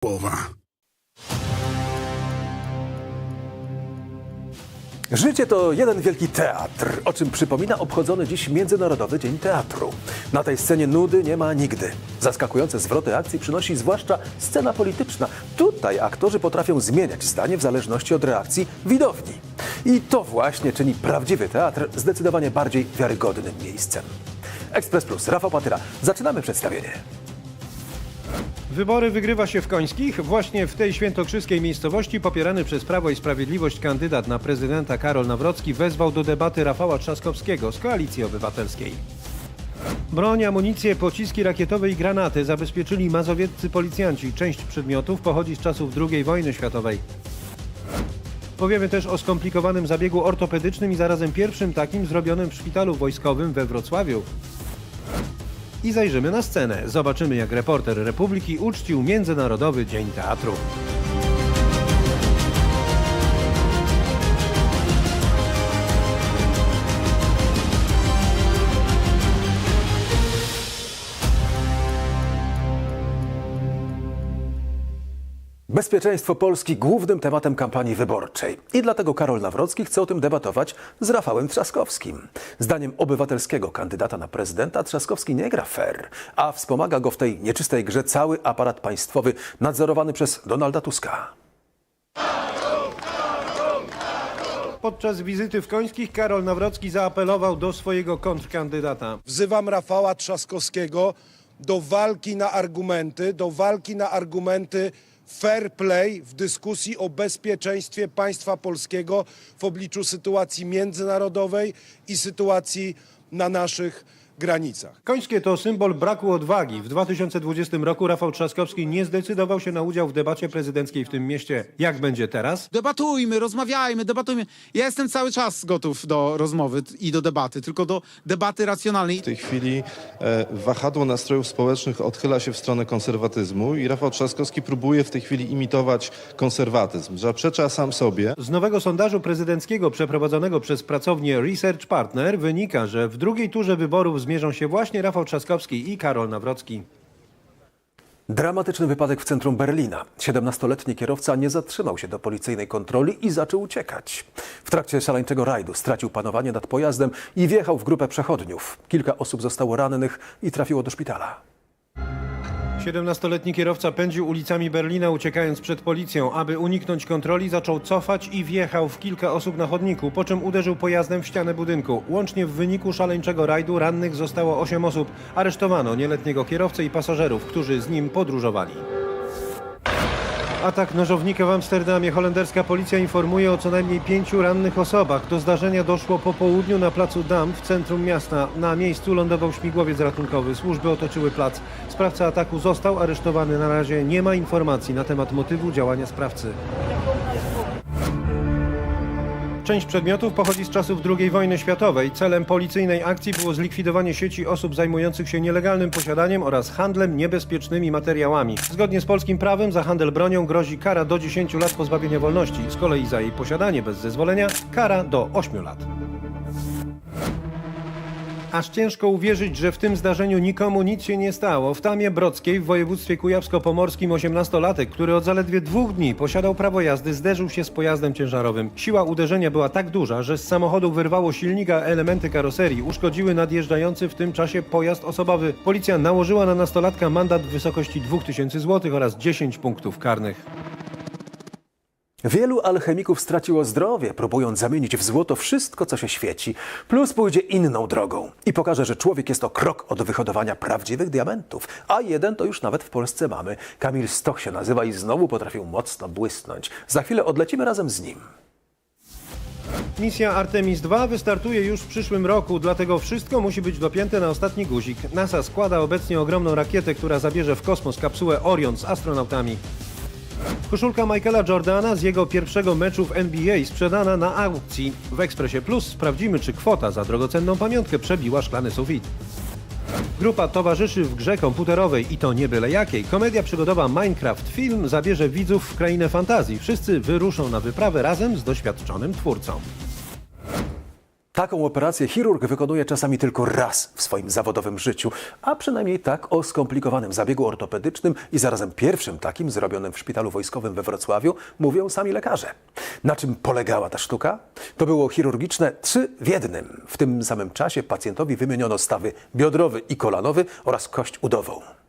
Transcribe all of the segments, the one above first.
Połowa. Życie to jeden wielki teatr, o czym przypomina obchodzony dziś Międzynarodowy Dzień Teatru. Na tej scenie nudy nie ma nigdy. Zaskakujące zwroty akcji przynosi zwłaszcza scena polityczna. Tutaj aktorzy potrafią zmieniać zdanie w zależności od reakcji widowni. I to właśnie czyni prawdziwy teatr zdecydowanie bardziej wiarygodnym miejscem. Ekspres Plus, Rafał Patyra. Zaczynamy przedstawienie. Wybory wygrywa się w Końskich. Właśnie w tej świętokrzyskiej miejscowości popierany przez Prawo i Sprawiedliwość kandydat na prezydenta Karol Nawrocki wezwał do debaty Rafała Trzaskowskiego z Koalicji Obywatelskiej. Broń, amunicję, pociski rakietowe i granaty zabezpieczyli mazowieccy policjanci. Część przedmiotów pochodzi z czasów II wojny światowej. Powiemy też o skomplikowanym zabiegu ortopedycznym i zarazem pierwszym takim zrobionym w szpitalu wojskowym we Wrocławiu. I zajrzymy na scenę. Zobaczymy, jak reporter Republiki uczcił Międzynarodowy Dzień Teatru. Bezpieczeństwo Polski głównym tematem kampanii wyborczej. I dlatego Karol Nawrocki chce o tym debatować z Rafałem Trzaskowskim. Zdaniem obywatelskiego kandydata na prezydenta Trzaskowski nie gra fair, a wspomaga go w tej nieczystej grze cały aparat państwowy nadzorowany przez Donalda Tuska. Podczas wizyty w Końskich Karol Nawrocki zaapelował do swojego kontrkandydata. Wzywam Rafała Trzaskowskiego do walki na argumenty, do walki na argumenty fair play w dyskusji o bezpieczeństwie państwa polskiego w obliczu sytuacji międzynarodowej i sytuacji na naszych granicach. Końskie to symbol braku odwagi. W 2020 roku Rafał Trzaskowski nie zdecydował się na udział w debacie prezydenckiej w tym mieście. Jak będzie teraz? Debatujmy, rozmawiajmy, debatujmy. Ja jestem cały czas gotów do rozmowy i do debaty, tylko do debaty racjonalnej. W tej chwili e, wahadło nastrojów społecznych odchyla się w stronę konserwatyzmu i Rafał Trzaskowski próbuje w tej chwili imitować konserwatyzm. Zaprzecza sam sobie. Z nowego sondażu prezydenckiego przeprowadzonego przez pracownię Research Partner wynika, że w drugiej turze wyborów zmierzą się właśnie Rafał Trzaskowski i Karol Nawrocki. Dramatyczny wypadek w centrum Berlina. 17-letni kierowca nie zatrzymał się do policyjnej kontroli i zaczął uciekać. W trakcie szaleńczego rajdu stracił panowanie nad pojazdem i wjechał w grupę przechodniów. Kilka osób zostało rannych i trafiło do szpitala. 17-letni kierowca pędził ulicami Berlina uciekając przed policją. Aby uniknąć kontroli zaczął cofać i wjechał w kilka osób na chodniku, po czym uderzył pojazdem w ścianę budynku. Łącznie w wyniku szaleńczego rajdu rannych zostało 8 osób. Aresztowano nieletniego kierowcę i pasażerów, którzy z nim podróżowali. Atak nożownika w Amsterdamie. Holenderska policja informuje o co najmniej pięciu rannych osobach. Do zdarzenia doszło po południu na placu Dam w centrum miasta. Na miejscu lądował śmigłowiec ratunkowy. Służby otoczyły plac. Sprawca ataku został aresztowany. Na razie nie ma informacji na temat motywu działania sprawcy. Część przedmiotów pochodzi z czasów II wojny światowej. Celem policyjnej akcji było zlikwidowanie sieci osób zajmujących się nielegalnym posiadaniem oraz handlem niebezpiecznymi materiałami. Zgodnie z polskim prawem za handel bronią grozi kara do 10 lat pozbawienia wolności. Z kolei za jej posiadanie bez zezwolenia kara do 8 lat. Aż ciężko uwierzyć, że w tym zdarzeniu nikomu nic się nie stało. W Tamie Brockiej w województwie kujawsko-pomorskim 18-latek, który od zaledwie dwóch dni posiadał prawo jazdy, zderzył się z pojazdem ciężarowym. Siła uderzenia była tak duża, że z samochodu wyrwało silnik, a elementy karoserii uszkodziły nadjeżdżający w tym czasie pojazd osobowy. Policja nałożyła na nastolatka mandat w wysokości 2000 zł oraz 10 punktów karnych. Wielu alchemików straciło zdrowie, próbując zamienić w złoto wszystko, co się świeci. Plus pójdzie inną drogą i pokaże, że człowiek jest o krok od wyhodowania prawdziwych diamentów. A jeden to już nawet w Polsce mamy. Kamil Stoch się nazywa i znowu potrafił mocno błysnąć. Za chwilę odlecimy razem z nim. Misja Artemis II wystartuje już w przyszłym roku, dlatego wszystko musi być dopięte na ostatni guzik. NASA składa obecnie ogromną rakietę, która zabierze w kosmos kapsułę Orion z astronautami. Koszulka Michaela Jordana z jego pierwszego meczu w NBA sprzedana na aukcji. W Ekspresie Plus sprawdzimy, czy kwota za drogocenną pamiątkę przebiła szklany sufit. Grupa towarzyszy w grze komputerowej i to nie byle jakiej. Komedia przygodowa Minecraft Film zabierze widzów w krainę fantazji. Wszyscy wyruszą na wyprawę razem z doświadczonym twórcą. Taką operację chirurg wykonuje czasami tylko raz w swoim zawodowym życiu, a przynajmniej tak o skomplikowanym zabiegu ortopedycznym i zarazem pierwszym takim zrobionym w szpitalu wojskowym we Wrocławiu mówią sami lekarze. Na czym polegała ta sztuka? To było chirurgiczne trzy w jednym. W tym samym czasie pacjentowi wymieniono stawy biodrowy i kolanowy oraz kość udową.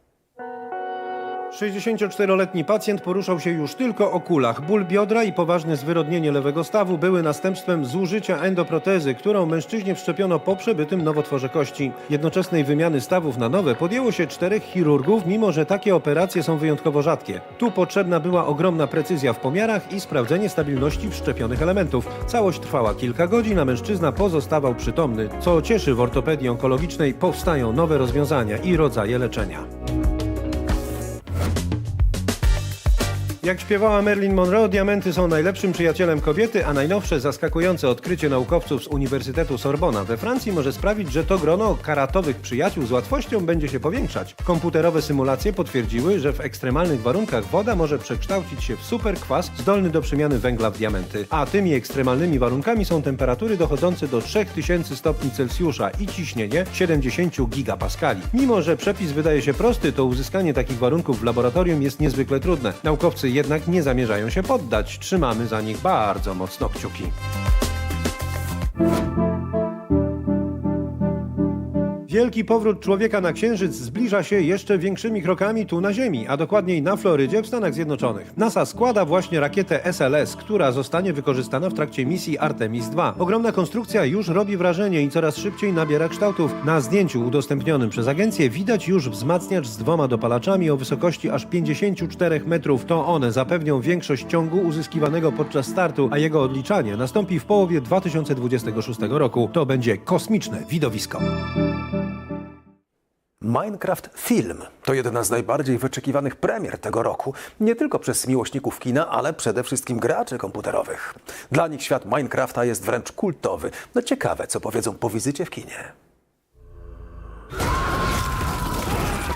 64-letni pacjent poruszał się już tylko o kulach. Ból biodra i poważne zwyrodnienie lewego stawu były następstwem zużycia endoprotezy, którą mężczyźnie wszczepiono po przebytym nowotworze kości. Jednoczesnej wymiany stawów na nowe podjęło się czterech chirurgów, mimo że takie operacje są wyjątkowo rzadkie. Tu potrzebna była ogromna precyzja w pomiarach i sprawdzenie stabilności wszczepionych elementów. Całość trwała kilka godzin, a mężczyzna pozostawał przytomny. Co cieszy w ortopedii onkologicznej, powstają nowe rozwiązania i rodzaje leczenia. Jak śpiewała Marilyn Monroe, diamenty są najlepszym przyjacielem kobiety, a najnowsze zaskakujące odkrycie naukowców z Uniwersytetu Sorbona we Francji może sprawić, że to grono karatowych przyjaciół z łatwością będzie się powiększać. Komputerowe symulacje potwierdziły, że w ekstremalnych warunkach woda może przekształcić się w superkwas zdolny do przemiany węgla w diamenty. A tymi ekstremalnymi warunkami są temperatury dochodzące do 3000 stopni Celsjusza i ciśnienie 70 gigapaskali. Mimo, że przepis wydaje się prosty, to uzyskanie takich warunków w laboratorium jest niezwykle trudne. Naukowcy jednak nie zamierzają się poddać. Trzymamy za nich bardzo mocno kciuki. Wielki powrót człowieka na Księżyc zbliża się jeszcze większymi krokami tu na Ziemi, a dokładniej na Florydzie w Stanach Zjednoczonych. NASA składa właśnie rakietę SLS, która zostanie wykorzystana w trakcie misji Artemis II. Ogromna konstrukcja już robi wrażenie i coraz szybciej nabiera kształtów. Na zdjęciu udostępnionym przez agencję widać już wzmacniacz z dwoma dopalaczami o wysokości aż 54 metrów. To one zapewnią większość ciągu uzyskiwanego podczas startu, a jego odliczanie nastąpi w połowie 2026 roku. To będzie kosmiczne widowisko. Minecraft Film to jedna z najbardziej wyczekiwanych premier tego roku, nie tylko przez miłośników kina, ale przede wszystkim graczy komputerowych. Dla nich świat Minecrafta jest wręcz kultowy. No ciekawe, co powiedzą po wizycie w kinie.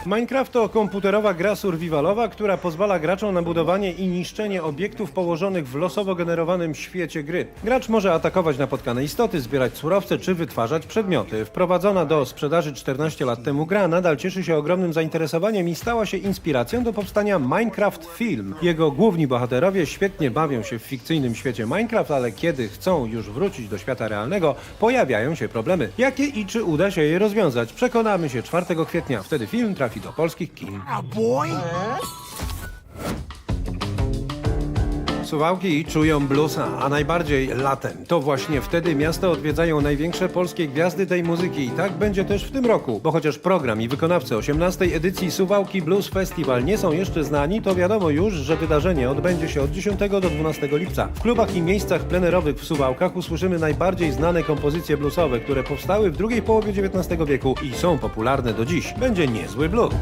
Minecraft to komputerowa gra survivalowa, która pozwala graczom na budowanie i niszczenie obiektów położonych w losowo generowanym świecie gry. Gracz może atakować napotkane istoty, zbierać surowce czy wytwarzać przedmioty. Wprowadzona do sprzedaży 14 lat temu gra nadal cieszy się ogromnym zainteresowaniem i stała się inspiracją do powstania Minecraft Film. Jego główni bohaterowie świetnie bawią się w fikcyjnym świecie Minecraft, ale kiedy chcą już wrócić do świata realnego, pojawiają się problemy. Jakie i czy uda się je rozwiązać? Przekonamy się 4 kwietnia. Wtedy film trafi do polskich kin. Suwałki czują bluesa, a najbardziej latem. To właśnie wtedy miasto odwiedzają największe polskie gwiazdy tej muzyki i tak będzie też w tym roku. Bo chociaż program i wykonawcy 18 edycji Suwałki Blues Festival nie są jeszcze znani, to wiadomo już, że wydarzenie odbędzie się od 10 do 12 lipca. W klubach i miejscach plenerowych w Suwałkach usłyszymy najbardziej znane kompozycje bluesowe, które powstały w drugiej połowie XIX wieku i są popularne do dziś. Będzie niezły blues.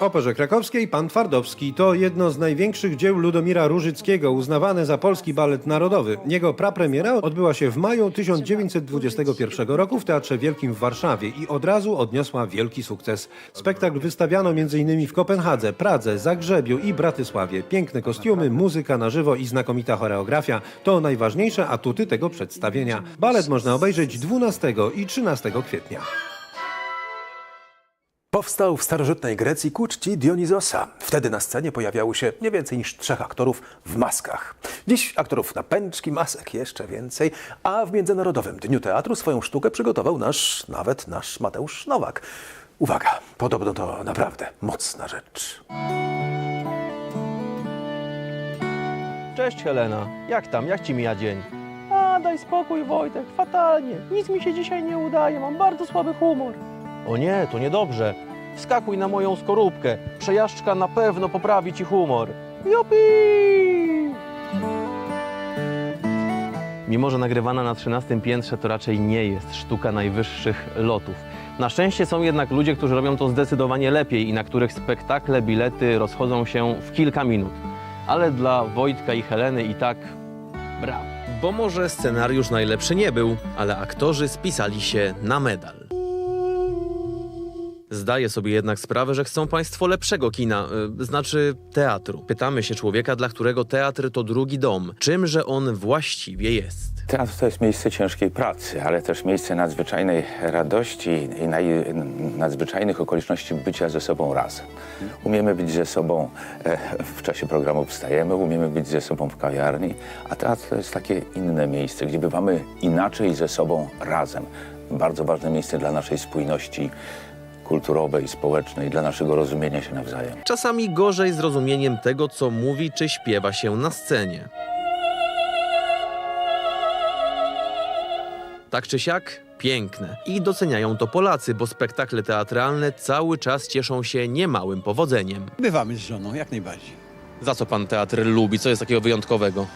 Operze Krakowskiej Pan Twardowski to jedno z największych dzieł Ludomira Różyckiego, uznawane za polski balet narodowy. Jego prapremiera odbyła się w maju 1921 roku w Teatrze Wielkim w Warszawie i od razu odniosła wielki sukces. Spektakl wystawiano m.in. w Kopenhadze, Pradze, Zagrzebiu i Bratysławie. Piękne kostiumy, muzyka na żywo i znakomita choreografia to najważniejsze atuty tego przedstawienia. Balet można obejrzeć 12 i 13 kwietnia. Powstał w starożytnej Grecji ku czci Dionizosa. Wtedy na scenie pojawiało się nie więcej niż trzech aktorów w maskach. Dziś aktorów na pęczki, masek jeszcze więcej, a w Międzynarodowym Dniu Teatru swoją sztukę przygotował nasz, nawet nasz Mateusz Nowak. Uwaga, podobno to naprawdę mocna rzecz. Cześć Helena, jak tam, jak ci mija dzień? A, daj spokój Wojtek, fatalnie. Nic mi się dzisiaj nie udaje, mam bardzo słaby humor. O nie, to niedobrze. Wskakuj na moją skorupkę. Przejażdżka na pewno poprawi ci humor. Jupi! Mimo, że nagrywana na 13 piętrze, to raczej nie jest sztuka najwyższych lotów. Na szczęście są jednak ludzie, którzy robią to zdecydowanie lepiej i na których spektakle, bilety rozchodzą się w kilka minut. Ale dla Wojtka i Heleny i tak brawo. Bo może scenariusz najlepszy nie był, ale aktorzy spisali się na medal. Zdaję sobie jednak sprawę, że chcą państwo lepszego kina, y, znaczy teatru. Pytamy się człowieka, dla którego teatr to drugi dom. Czymże on właściwie jest? Teatr to jest miejsce ciężkiej pracy, ale też miejsce nadzwyczajnej radości i naj, nadzwyczajnych okoliczności bycia ze sobą razem. Umiemy być ze sobą e, w czasie programu wstajemy, umiemy być ze sobą w kawiarni, a teatr to jest takie inne miejsce, gdzie bywamy inaczej ze sobą razem. Bardzo ważne miejsce dla naszej spójności kulturowej, społecznej, dla naszego rozumienia się nawzajem. Czasami gorzej z rozumieniem tego, co mówi czy śpiewa się na scenie. Tak czy siak, piękne. I doceniają to Polacy, bo spektakle teatralne cały czas cieszą się niemałym powodzeniem. Bywamy z żoną, jak najbardziej. Za co pan teatr lubi? Co jest takiego wyjątkowego?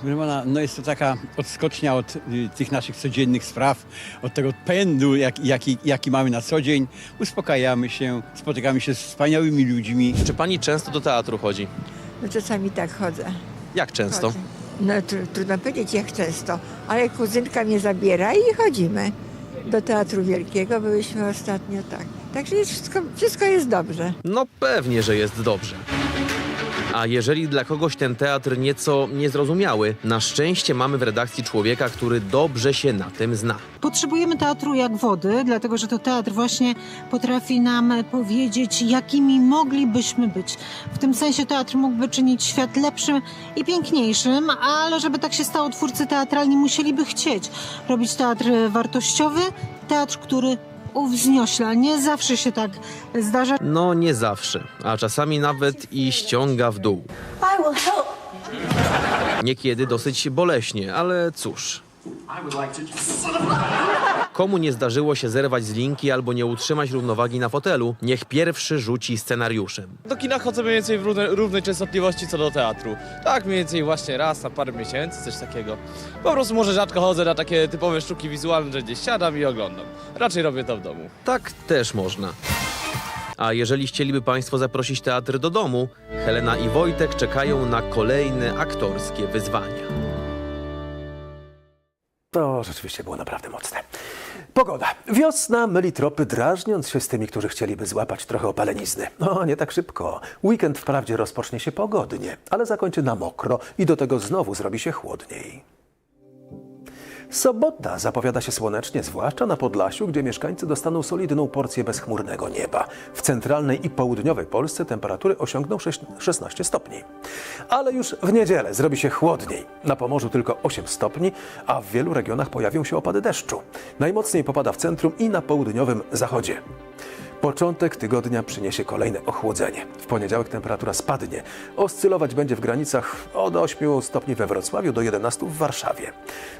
Proszę pana, no jest to taka odskocznia od y, tych naszych codziennych spraw, od tego pędu, jak, jaki, jaki mamy na co dzień. Uspokajamy się, spotykamy się z wspaniałymi ludźmi. Czy pani często do teatru chodzi? No czasami tak chodzę. Jak często? Chodzę. No tr- trudno powiedzieć jak często, ale kuzynka mnie zabiera i chodzimy. Do Teatru Wielkiego byliśmy ostatnio, tak. Także jest wszystko, wszystko jest dobrze. No pewnie, że jest dobrze. A jeżeli dla kogoś ten teatr nieco niezrozumiały, na szczęście mamy w redakcji człowieka, który dobrze się na tym zna. Potrzebujemy teatru jak wody, dlatego że to teatr właśnie potrafi nam powiedzieć, jakimi moglibyśmy być. W tym sensie teatr mógłby czynić świat lepszym i piękniejszym, ale żeby tak się stało, twórcy teatralni musieliby chcieć robić teatr wartościowy, teatr, który uwzniośla. Nie zawsze się tak zdarza. No nie zawsze, a czasami nawet i ściąga w dół. Niekiedy dosyć boleśnie, ale cóż. Komu nie zdarzyło się zerwać z linki albo nie utrzymać równowagi na fotelu, niech pierwszy rzuci scenariuszem. Do kina chodzę mniej więcej w równej, równej częstotliwości co do teatru. Tak, mniej więcej właśnie raz na parę miesięcy, coś takiego. Po prostu może rzadko chodzę na takie typowe sztuki wizualne, że gdzieś siadam i oglądam. Raczej robię to w domu. Tak też można. A jeżeli chcieliby Państwo zaprosić teatr do domu, Helena i Wojtek czekają na kolejne aktorskie wyzwania. To rzeczywiście było naprawdę mocne. Pogoda. Wiosna myli tropy, drażniąc się z tymi, którzy chcieliby złapać trochę opalenizny. No, nie tak szybko. Weekend wprawdzie rozpocznie się pogodnie, ale zakończy na mokro i do tego znowu zrobi się chłodniej. Sobota zapowiada się słonecznie, zwłaszcza na Podlasiu, gdzie mieszkańcy dostaną solidną porcję bezchmurnego nieba. W centralnej i południowej Polsce temperatury osiągną sześć- 16 stopni. Ale już w niedzielę zrobi się chłodniej. Na Pomorzu tylko 8 stopni, a w wielu regionach pojawią się opady deszczu. Najmocniej popada w centrum i na południowym zachodzie. Początek tygodnia przyniesie kolejne ochłodzenie. W poniedziałek temperatura spadnie. Oscylować będzie w granicach od 8 stopni we Wrocławiu do 11 w Warszawie.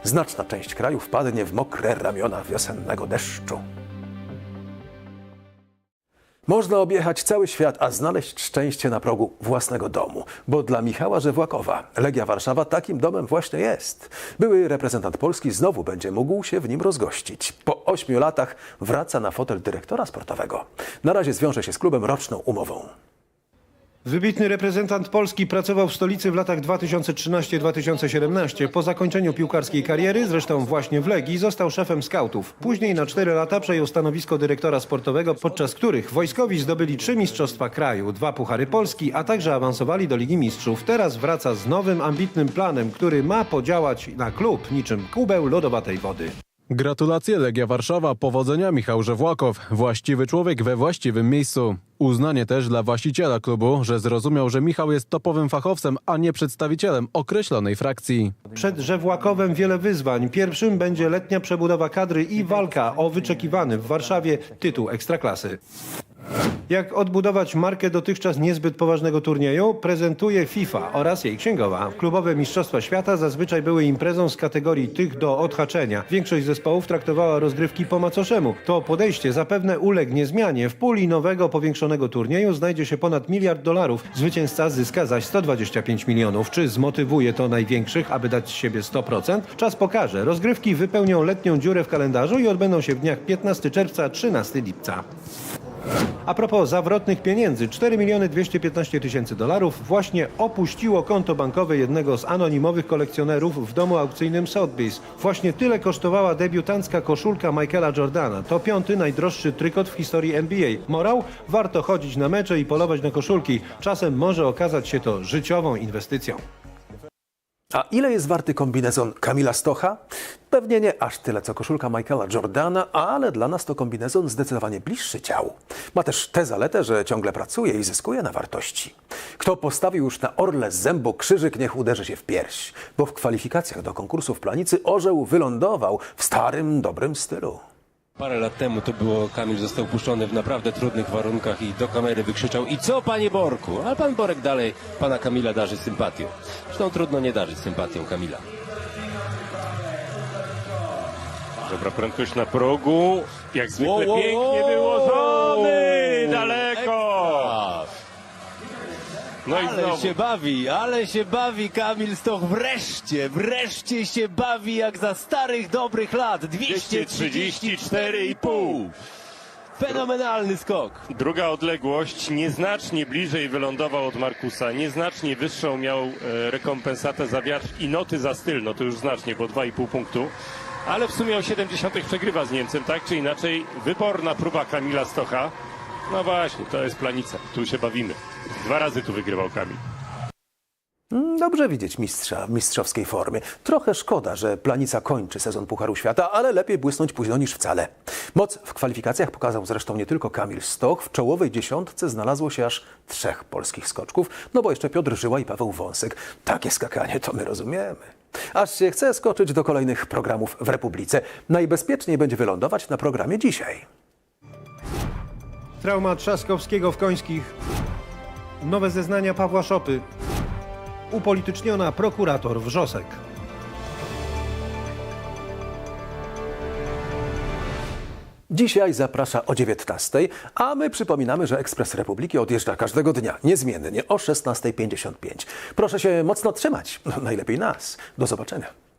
Znaczna część kraju wpadnie w mokre ramiona wiosennego deszczu. Można objechać cały świat, a znaleźć szczęście na progu własnego domu. Bo dla Michała Żewłakowa Legia Warszawa takim domem właśnie jest. Były reprezentant Polski znowu będzie mógł się w nim rozgościć. Po ośmiu latach wraca na fotel dyrektora sportowego. Na razie zwiąże się z klubem roczną umową. Wybitny reprezentant Polski pracował w stolicy w latach 2013-2017. Po zakończeniu piłkarskiej kariery, zresztą właśnie w Legii, został szefem skautów. Później na 4 lata przejął stanowisko dyrektora sportowego, podczas których wojskowi zdobyli trzy mistrzostwa kraju, dwa puchary Polski, a także awansowali do Ligi Mistrzów. Teraz wraca z nowym, ambitnym planem, który ma podziałać na klub niczym kubeł lodowatej wody. Gratulacje Legia Warszawa, powodzenia Michał Żewłakow, właściwy człowiek we właściwym miejscu. Uznanie też dla właściciela klubu, że zrozumiał, że Michał jest topowym fachowcem, a nie przedstawicielem określonej frakcji. Przed Żewłakowem wiele wyzwań. Pierwszym będzie letnia przebudowa kadry i walka o wyczekiwany w Warszawie tytuł Ekstraklasy. Jak odbudować markę dotychczas niezbyt poważnego turnieju, prezentuje FIFA oraz jej księgowa. Klubowe Mistrzostwa Świata zazwyczaj były imprezą z kategorii tych do odhaczenia. Większość zespołów traktowała rozgrywki po macoszemu. To podejście zapewne ulegnie zmianie. W puli nowego, powiększonego turnieju znajdzie się ponad miliard dolarów. Zwycięzca zyska zaś 125 milionów. Czy zmotywuje to największych, aby dać z siebie 100%? Czas pokaże. Rozgrywki wypełnią letnią dziurę w kalendarzu i odbędą się w dniach 15 czerwca, 13 lipca. A propos zawrotnych pieniędzy, 4 miliony 215 tysięcy dolarów właśnie opuściło konto bankowe jednego z anonimowych kolekcjonerów w domu aukcyjnym Sotheby's. Właśnie tyle kosztowała debiutancka koszulka Michaela Jordana. To piąty najdroższy trykot w historii NBA. Morał? Warto chodzić na mecze i polować na koszulki. Czasem może okazać się to życiową inwestycją. A ile jest warty kombinezon Kamila Stocha? Pewnie nie aż tyle co koszulka Michaela Jordana, ale dla nas to kombinezon zdecydowanie bliższy ciału. Ma też tę zaletę, że ciągle pracuje i zyskuje na wartości. Kto postawił już na orle z zębu krzyżyk, niech uderzy się w pierś, bo w kwalifikacjach do konkursu w Planicy orzeł wylądował w starym, dobrym stylu. Parę lat temu to było, Kamil został puszczony w naprawdę trudnych warunkach i do kamery wykrzyczał I co panie Borku? Ale pan Borek dalej pana Kamila darzy sympatią. Zresztą trudno nie darzyć sympatią Kamila. Dobra prędkość na progu. Jak zwykle pięknie wow. No i ale znowu. się bawi, ale się bawi Kamil Stoch wreszcie, wreszcie się bawi jak za starych dobrych lat. 234,5. Fenomenalny skok. Druga odległość, nieznacznie bliżej wylądował od Markusa, nieznacznie wyższą miał e, rekompensatę za wiatr i noty za styl, no to już znacznie, bo 2,5 punktu. Ale w sumie o 70 przegrywa z Niemcem, tak czy inaczej. Wyborna próba Kamila Stocha. No właśnie, to jest planica, tu się bawimy. Dwa razy tu wygrywał Kamil. Mm, Dobrze widzieć mistrza mistrzowskiej formie. Trochę szkoda, że Planica kończy sezon Pucharu Świata, ale lepiej błysnąć późno niż wcale. Moc w kwalifikacjach pokazał zresztą nie tylko Kamil Stoch. W czołowej dziesiątce znalazło się aż trzech polskich skoczków, no bo jeszcze Piotr Żyła i Paweł Wąsek. Takie skakanie to my rozumiemy. Aż się chce skoczyć do kolejnych programów w Republice. Najbezpieczniej będzie wylądować na programie dzisiaj. Trauma Trzaskowskiego w Końskich. Nowe zeznania Pawła Szopy. Upolityczniona prokurator Wrzosek. Dzisiaj zaprasza o 19, a my przypominamy, że Ekspres Republiki odjeżdża każdego dnia, niezmiennie o 16.55. Proszę się mocno trzymać, najlepiej nas. Do zobaczenia.